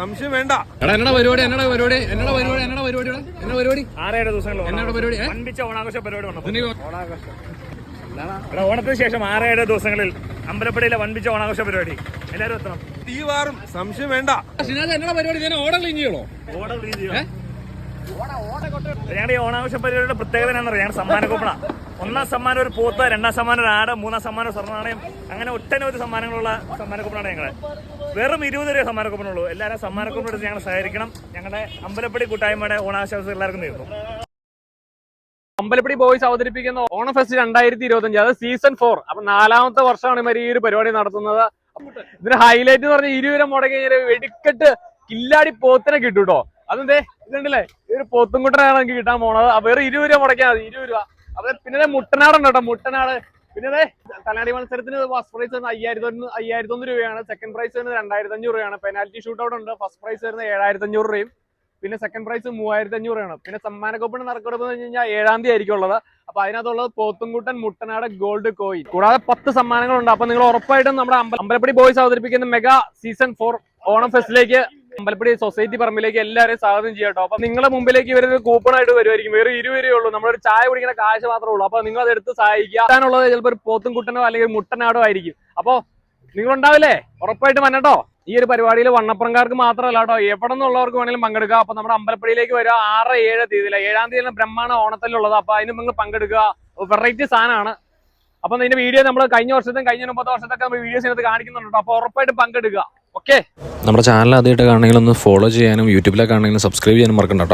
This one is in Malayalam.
സംശയം വേണ്ട. എടാ എന്നടാ പരിപാടി എന്നടാ പരിപാടി എന്നടാ പരിപാടി എന്നടാ പരിപാടി എന്നടാ പരിപാടി? ആറേഴ് ദിവസങ്ങളിൽ എന്നടാ പരിപാടി? വൻപിച്ച ഓണാഘോഷ പരിപാടി ഓണാഘോഷം. ഓണത്തിന് ശേഷം ആറേഴ് ദിവസങ്ങളിൽ അമ്പലപ്പടിയിലെ വൻപിച്ച ഓണാഘോഷ പരിപാടി. എല്ലാവരും എത്തണം. തീവാറും സംശയം വേണ്ട. എന്നാ എന്നടാ പരിപാടി? ഞാൻ ഓട ക്ലീൻ ചെയ്യണോ? ഓട ക്ലീൻ ചെയ്യണം. ഞങ്ങളുടെ ഈ ഓണാഘോഷ പരിപാടിയുടെ പ്രത്യേകത എന്താണെന്നറിയാം ഞങ്ങളുടെ സമ്മാന കൂപ്പണ ഒന്നാം സമ്മാനം ഒരു പൂത്ത് രണ്ടാം സമ്മാനം ഒരു ആട് മൂന്നാം സമ്മാനം സ്വർണനാണയം. അങ്ങനെ ഒട്ടനവധി സമ്മാനങ്ങളുള്ള സമ്മാന കൂപ്പണാണ് ഞങ്ങളെ. വെറും ഇരുപത് രൂപ സമ്മാന കൂപ്പണുള്ളൂ എല്ലാവരും സമ്മാന കൂപ്പൺ എടുത്ത് ഞങ്ങൾ സഹകരിക്കണം. ഞങ്ങളുടെ അമ്പലപ്പടി കൂട്ടായ്മയുടെ ഓണാശംസകൾ എല്ലാവർക്കും നേരുന്നു. അമ്പലപ്പടി ബോയ്സ് അവതരിപ്പിക്കുന്ന ഓണം ഫെസ്റ്റ് രണ്ടായിരത്തി ഇരുപത്തി അത് സീസൺ ഫോർ അപ്പൊ നാലാമത്തെ വർഷമാണ് ഇവർ ഈ ഒരു പരിപാടി നടത്തുന്നത്. ഇതിന് ഹൈലൈറ്റ് എന്ന് പറഞ്ഞാൽ ഇരുവരെ മുടങ്ങി വെടിക്കെട്ട് കില്ലാടി പോത്തിനെ കിട്ടും കേട്ടോ അതെന്തേ? ഇതുണ്ടല്ലേ? ഒരു പോത്തുംകുട്ടനാണ് എനിക്ക് കിട്ടാൻ പോണത്. വേറെ ഇരുപത് രൂപ മതി. ഇരുപത് രൂപ. അപ്പൊ പിന്നെ മുട്ടനാടുണ്ട് കേട്ടോ മുട്ടനാട്. പിന്നെ തലനാടി മത്സരത്തിന് ഫസ്റ്റ് പ്രൈസ് വരുന്നത് അയ്യായിരത്തി അയ്യായിരത്തി ഒന്ന് രൂപയാണ്. സെക്കൻഡ് പ്രൈസ് വരുന്നത് രണ്ടായിരത്തി അഞ്ഞൂറ് രൂപയാണ്. പെനാൽറ്റി ഷൂട്ട് ഔട്ട് ഉണ്ട്. ഫസ്റ്റ് പ്രൈസ് വരുന്നത് ഏഴായിരത്തി അഞ്ഞൂറ് രൂപയും. പിന്നെ സെക്കൻഡ് പ്രൈസ് മൂവായിരത്തി അഞ്ഞൂറ് രൂപയാണ്. പിന്നെ സമ്മാന കൂപ്പൺ നറുക്കെടുപ്പ് എന്ന് കഴിഞ്ഞാൽ ഏഴാം തീയതി ആയിരിക്കും ഉള്ളത്. അപ്പൊ അതിനകത്തുള്ളത് പോത്തുംകുട്ടൻ മുട്ടനാട് ഗോൾഡ് കോയിൻ കൂടാതെ പത്ത് സമ്മാനങ്ങളുണ്ട്. അപ്പൊ നിങ്ങൾ ഉറപ്പായിട്ടും നമ്മുടെ അമ്പ- അമ്പലപ്പടി ബോയ്സ് അവതരിപ്പിക്കുന്ന മെഗാ സീസൺ ഫോർ ഓണം ഫെസ്റ്റിലേക്ക് അമ്പലപ്പടി സൊസൈറ്റി പറമ്പിലേക്ക് എല്ലാവരെയും സ്വാഗതം ചെയ്യാം കേട്ടോ. അപ്പൊ നിങ്ങളുടെ മുമ്പിലേക്ക് ഇവരൊരു കൂപ്പൺ ആയിട്ട് വരുമായിരിക്കും വേറെ ഇരുവരേ ഉള്ളൂ. നമ്മളൊരു ചായ കുടിക്കുന്ന കാശ് മാത്രമേ ഉള്ളൂ. അപ്പൊ നിങ്ങൾ അത് എടുത്ത് സഹായിക്കുക. കിട്ടാനുള്ളത് ചിലപ്പോൾ ഒരു പോത്തും കുട്ടനോ അല്ലെങ്കിൽ മുട്ടനാടോ ആയിരിക്കും. അപ്പൊ നിങ്ങൾ ഉണ്ടാവില്ലേ ഉറപ്പായിട്ട് വന്നട്ടോ ഈ ഒരു പരിപാടിയിൽ വണ്ണപ്പുറംകാർക്ക് മാത്രമല്ല കേട്ടോ. എവിടെ നിന്നുള്ളവർക്ക് വേണമെങ്കിലും പങ്കെടുക്കുക. അപ്പൊ നമ്മുടെ അമ്പലപ്പടിയിലേക്ക് വരിക. ആറ് ഏഴ് തീയതിയില്ല ഏഴാം തീയതി ബ്രഹ്മാണ ഓണത്തിലുള്ളത് അപ്പൊ അതിന് നിങ്ങൾ പങ്കെടുക്കുക. വെറൈറ്റി സാധനമാണ്. അപ്പൊ ഇതിന്റെ വീഡിയോ നമ്മൾ കഴിഞ്ഞ വർഷത്തും കഴിഞ്ഞ മുപ്പത് വർഷത്തൊക്കെ നമ്മൾ വീഡിയോസ് ഇതിനകത്ത് കാണിക്കുന്നുണ്ട്. അപ്പൊ ഉറപ്പായിട്ട് പങ്കെടുക്കുക. ഓക്കെ നമ്മുടെ ചാനൽ ആദ്യമായിട്ട് കാണണമെങ്കിൽ ഒന്ന് ഫോളോ ചെയ്യാനും യൂട്യൂബിലൊക്കെ ആണെങ്കിലും സബ്സ്ക്രൈബ് ചെയ്യാനും മറക്കണ്ട